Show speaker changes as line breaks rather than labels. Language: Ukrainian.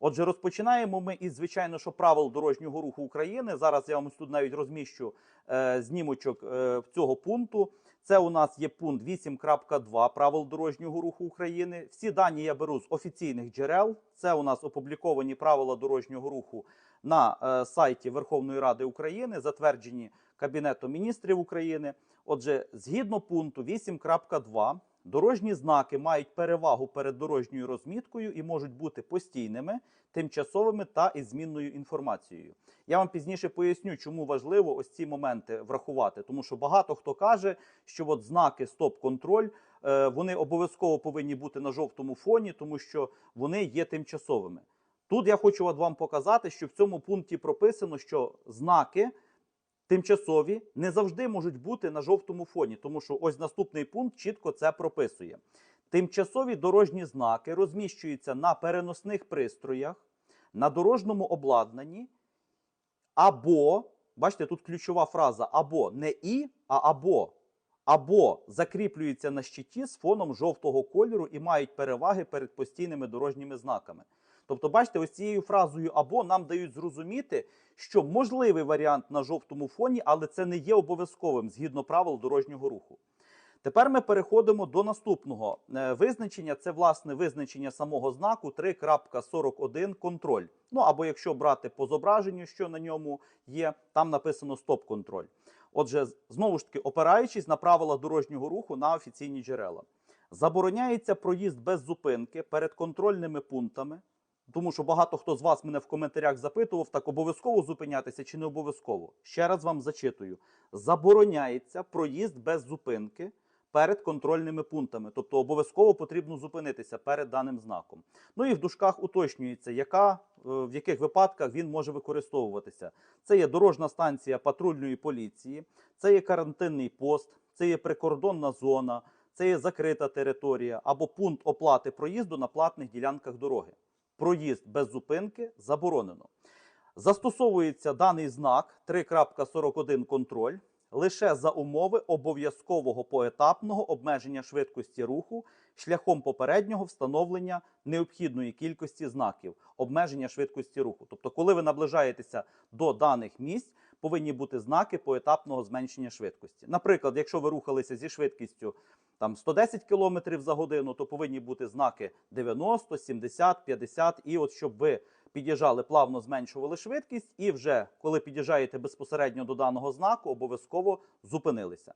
Отже, розпочинаємо ми із, звичайно, що правил дорожнього руху України. Зараз я вам тут навіть розміщу е, знімочок е, цього пункту. Це у нас є пункт 8.2 правил дорожнього руху України. Всі дані я беру з офіційних джерел. Це у нас опубліковані правила дорожнього руху на е, сайті Верховної Ради України, затверджені Кабінетом міністрів України. Отже, згідно пункту 8.2, дорожні знаки мають перевагу перед дорожньою розміткою і можуть бути постійними, тимчасовими та із змінною інформацією. Я вам пізніше поясню, чому важливо ось ці моменти врахувати, тому що багато хто каже, що от знаки стоп-контроль е, вони обов'язково повинні бути на жовтому фоні, тому що вони є тимчасовими. Тут я хочу от вам показати, що в цьому пункті прописано, що знаки тимчасові не завжди можуть бути на жовтому фоні, тому що ось наступний пункт чітко це прописує. Тимчасові дорожні знаки розміщуються на переносних пристроях, на дорожньому обладнанні, або, бачите, тут ключова фраза або не і, а або. Або закріплюються на щиті з фоном жовтого кольору і мають переваги перед постійними дорожніми знаками. Тобто, бачите, ось цією фразою або нам дають зрозуміти, що можливий варіант на жовтому фоні, але це не є обов'язковим згідно правил дорожнього руху. Тепер ми переходимо до наступного е, визначення. Це власне визначення самого знаку 3.41 контроль. Ну або якщо брати по зображенню, що на ньому є, там написано стоп-контроль. Отже, знову ж таки, опираючись на правила дорожнього руху на офіційні джерела, забороняється проїзд без зупинки перед контрольними пунктами. Тому що багато хто з вас мене в коментарях запитував, так обов'язково зупинятися чи не обов'язково. Ще раз вам зачитую: забороняється проїзд без зупинки перед контрольними пунктами. Тобто обов'язково потрібно зупинитися перед даним знаком. Ну і в дужках уточнюється, яка, е, в яких випадках він може використовуватися. Це є дорожна станція патрульної поліції, це є карантинний пост, це є прикордонна зона, це є закрита територія або пункт оплати проїзду на платних ділянках дороги. Проїзд без зупинки заборонено. Застосовується даний знак 3.41 контроль лише за умови обов'язкового поетапного обмеження швидкості руху шляхом попереднього встановлення необхідної кількості знаків обмеження швидкості руху. Тобто, коли ви наближаєтеся до даних місць, повинні бути знаки поетапного зменшення швидкості. Наприклад, якщо ви рухалися зі швидкістю там 110 км за годину, то повинні бути знаки 90, 70, 50, і от щоб ви під'їжджали, плавно зменшували швидкість, і вже коли під'їжджаєте безпосередньо до даного знаку, обов'язково зупинилися.